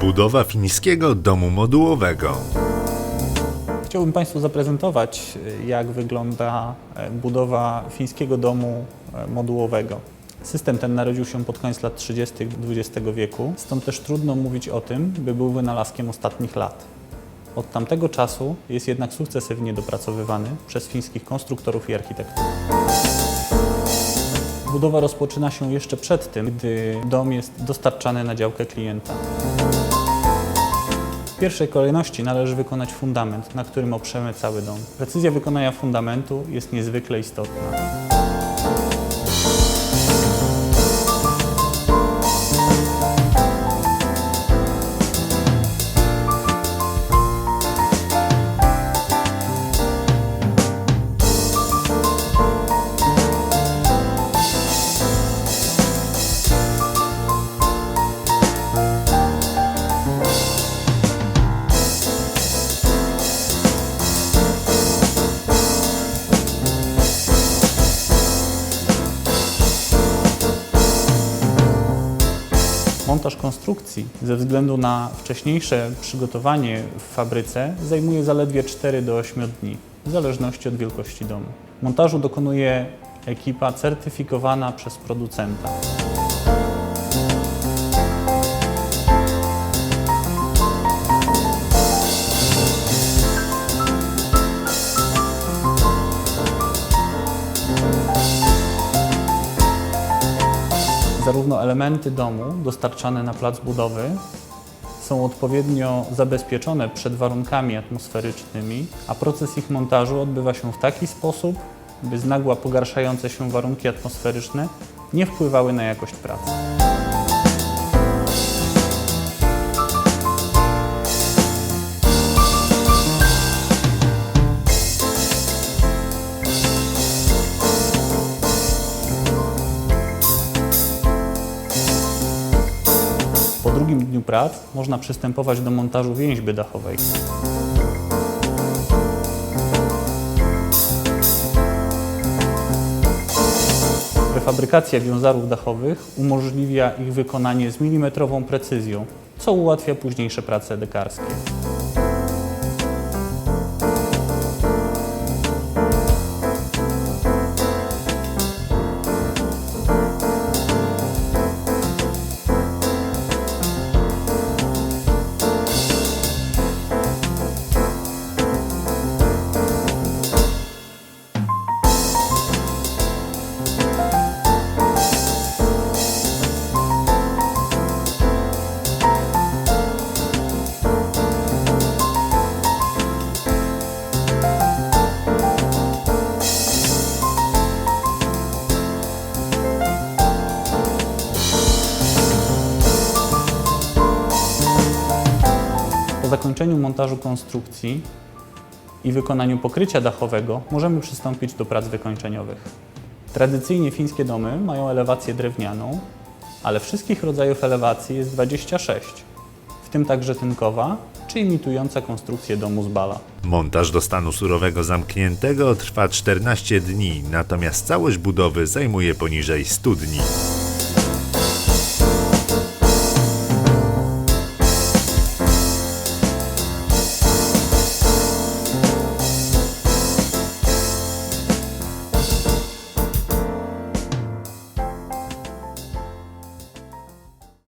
Budowa fińskiego domu modułowego. Chciałbym Państwu zaprezentować, y, jak wygląda e, budowa fińskiego domu e, modułowego. System ten narodził się pod koniec lat 30. XX wieku, stąd też trudno mówić o tym, by był wynalazkiem ostatnich lat. Od tamtego czasu jest jednak sukcesywnie dopracowywany przez fińskich konstruktorów i architektów. Budowa rozpoczyna się jeszcze przed tym, gdy dom jest dostarczany na działkę klienta. W pierwszej kolejności należy wykonać fundament, na którym oprzemy cały dom. Precyzja wykonania fundamentu jest niezwykle istotna. Montaż konstrukcji ze względu na wcześniejsze przygotowanie w fabryce zajmuje zaledwie 4 do 8 dni, w zależności od wielkości domu. Montażu dokonuje ekipa certyfikowana przez producenta. Zarówno elementy domu dostarczane na plac budowy są odpowiednio zabezpieczone przed warunkami atmosferycznymi, a proces ich montażu odbywa się w taki sposób, by z nagła pogarszające się warunki atmosferyczne nie wpływały na jakość pracy. Drugim dniu prac można przystępować do montażu więźby dachowej. Prefabrykacja wiązarów dachowych umożliwia ich wykonanie z milimetrową precyzją, co ułatwia późniejsze prace dekarskie. Zakończeniu montażu konstrukcji i wykonaniu pokrycia dachowego możemy przystąpić do prac wykończeniowych. Tradycyjnie fińskie domy mają elewację drewnianą, ale wszystkich rodzajów elewacji jest 26, w tym także tynkowa czy imitująca konstrukcję domu z bala. Montaż do stanu surowego zamkniętego trwa 14 dni, natomiast całość budowy zajmuje poniżej 100 dni.